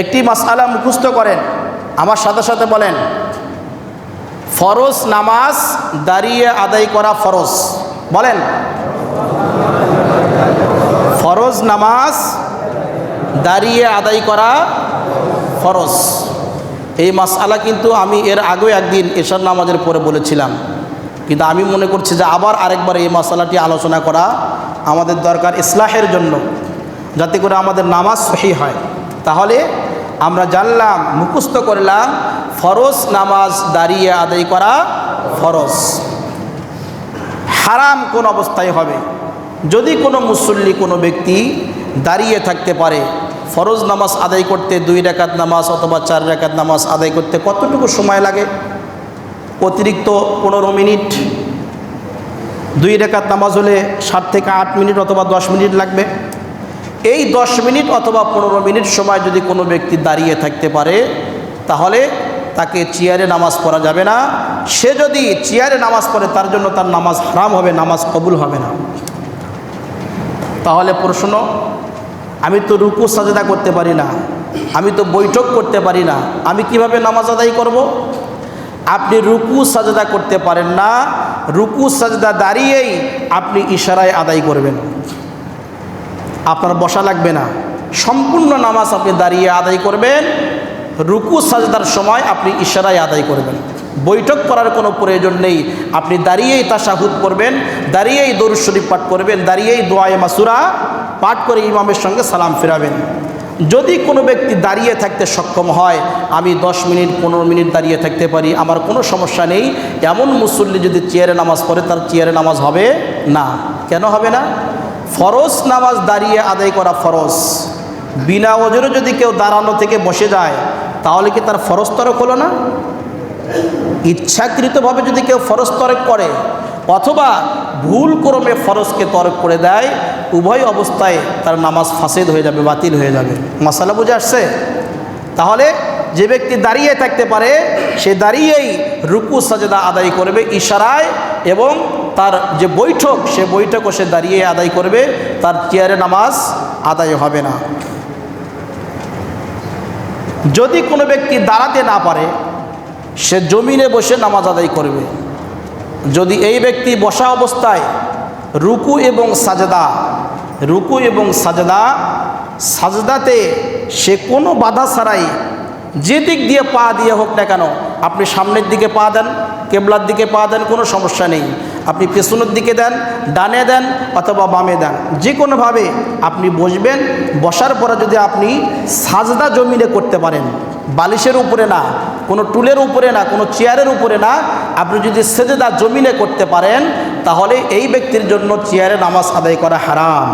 একটি মাসালা মুখস্থ করেন। আমার সাথে সাথে বলেন, ফরজ নামাজ দাঁড়িয়ে আদায় করা ফরজ। বলেন, ফরজ নামাজ দাঁড়িয়ে আদায় করা ফরজ। এই মাসালা কিন্তু আমি এর আগেও একদিন এশার নামাজের পরে বলেছিলাম। কিন্তু আমি মনে করছি যে আবার আরেকবার এই মশালাটি আলোচনা করা আমাদের দরকার ইসলাহের জন্য, যাতে করে আমাদের নামাজ সহি হয়। তাহলে আমরা জানলাম, মুখস্থ করলাম, ফরজ নামাজ দাঁড়িয়ে আদায় করা ফরজ। হারাম কোন অবস্থায় হবে। যদি কোনো মুসল্লি, কোনো ব্যক্তি দাঁড়িয়ে থাকতে পারে, ফরজ নামাজ আদায় করতে দুই রেখাত নামাজ অথবা চার রেখাত নামাজ আদায় করতে কতটুকু সময় লাগে? অতিরিক্ত পনেরো মিনিট। দুই রেখাত নামাজ হলে সাত থেকে আট মিনিট অথবা দশ মিনিট লাগবে। এই দশ মিনিট অথবা পনেরো মিনিট সময় যদি কোনো ব্যক্তি দাঁড়িয়ে থাকতে পারে, তাহলে তাকে চেয়ারে নামাজ পড়া যাবে না। সে যদি চেয়ারে নামাজ পড়ে, তার জন্য তার নামাজ হারাম হবে, নামাজ কবুল হবে না। তাহলে প্রশ্ন, আমি তো রুকু সাজেদা করতে পারি না, আমি তো বৈঠক করতে পারি না, আমি কীভাবে নামাজ আদায় করব। আপনি রুকু সাজেদা করতে পারেন না, রুকু সাজদা দাঁড়িয়েই আপনি ইশারায় আদায় করবেন। আপনার বসা লাগবে না। সম্পূর্ণ নামাজ আপনি দাঁড়িয়ে আদায় করবেন। রুকু, সাজদার সময় আপনি ইশারায় আদায় করবেন। বৈঠক করার কোনো প্রয়োজন নেই। আপনি দাঁড়িয়েই তাশাহুদ করবেন দাঁড়িয়েই দরুদ শরীফ পাঠ করবেন, দাঁড়িয়েই দোয়ায়ে মাসুরা পাঠ করে ইমামের সঙ্গে সালাম ফেরাবেন। যদি কোনো ব্যক্তি দাঁড়িয়ে থাকতে সক্ষম হয়, আমি দশ মিনিট, পনেরো মিনিট দাঁড়িয়ে থাকতে পারি, আমার কোনো সমস্যা নেই। এমন মুসল্লি যদি চেয়ারে নামাজ পড়ে, তার চেয়ারে নামাজ হবে না। কেন হবে না? ফরজ নামাজ দাঁড়িয়ে আদায় করা ফরজ। বিনা ওজরে যদি কেউ দাঁড়ানো থেকে বসে যায়, তাহলে কি তার ফরজ তরক হলো না? ইচ্ছাকৃতভাবে যদি কেউ ফরজ তরক করে, অথবা ভুল ক্রমে ফরজকে তরক করে দেয়, উভয় অবস্থায় তার নামাজ ফাসেদ হয়ে যাবে, বাতিল হয়ে যাবে। মশালা বুঝে আসছে? তাহলে যে ব্যক্তি দাঁড়িয়ে থাকতে পারে, সে দাঁড়িয়েই রুকু, সাজেদা আদায় করবে ইশারায় এবং তার যে বৈঠক, সে বৈঠকও সে দাঁড়িয়ে আদায় করবে। তার চেয়ারে নামাজ আদায় হবে না। যদি কোনো ব্যক্তি দাঁড়াতে না পারে, সে জমিনে বসে নামাজ আদায় করবে। যদি এই ব্যক্তি বসা অবস্থায় রুকু এবং সাজদা, রুকু এবং সাজদা, সাজদাতে সে কোনো বাধা ছাড়াই যে দিক দিয়ে পা দিয়ে হোক না কেন, আপনি সামনের দিকে পা দেন, কেবলার দিকে পা দেন, কোনো সমস্যা নেই। আপনি পেছনের দিকে দেন, ডানে দেন অথবা বামে দেন। যে কোনোভাবে আপনি বসবেন, বসার পরে যদি আপনি সাজদা জমিনে করতে পারেন, বালিশের উপরে না, কোনো টুলের উপরে না, কোনো চেয়ারের উপরে না, আপনি যদি সেজেদা জমিনে করতে পারেন, তাহলে এই ব্যক্তির জন্য চেয়ারে নামাজ আদায় করা হারাম।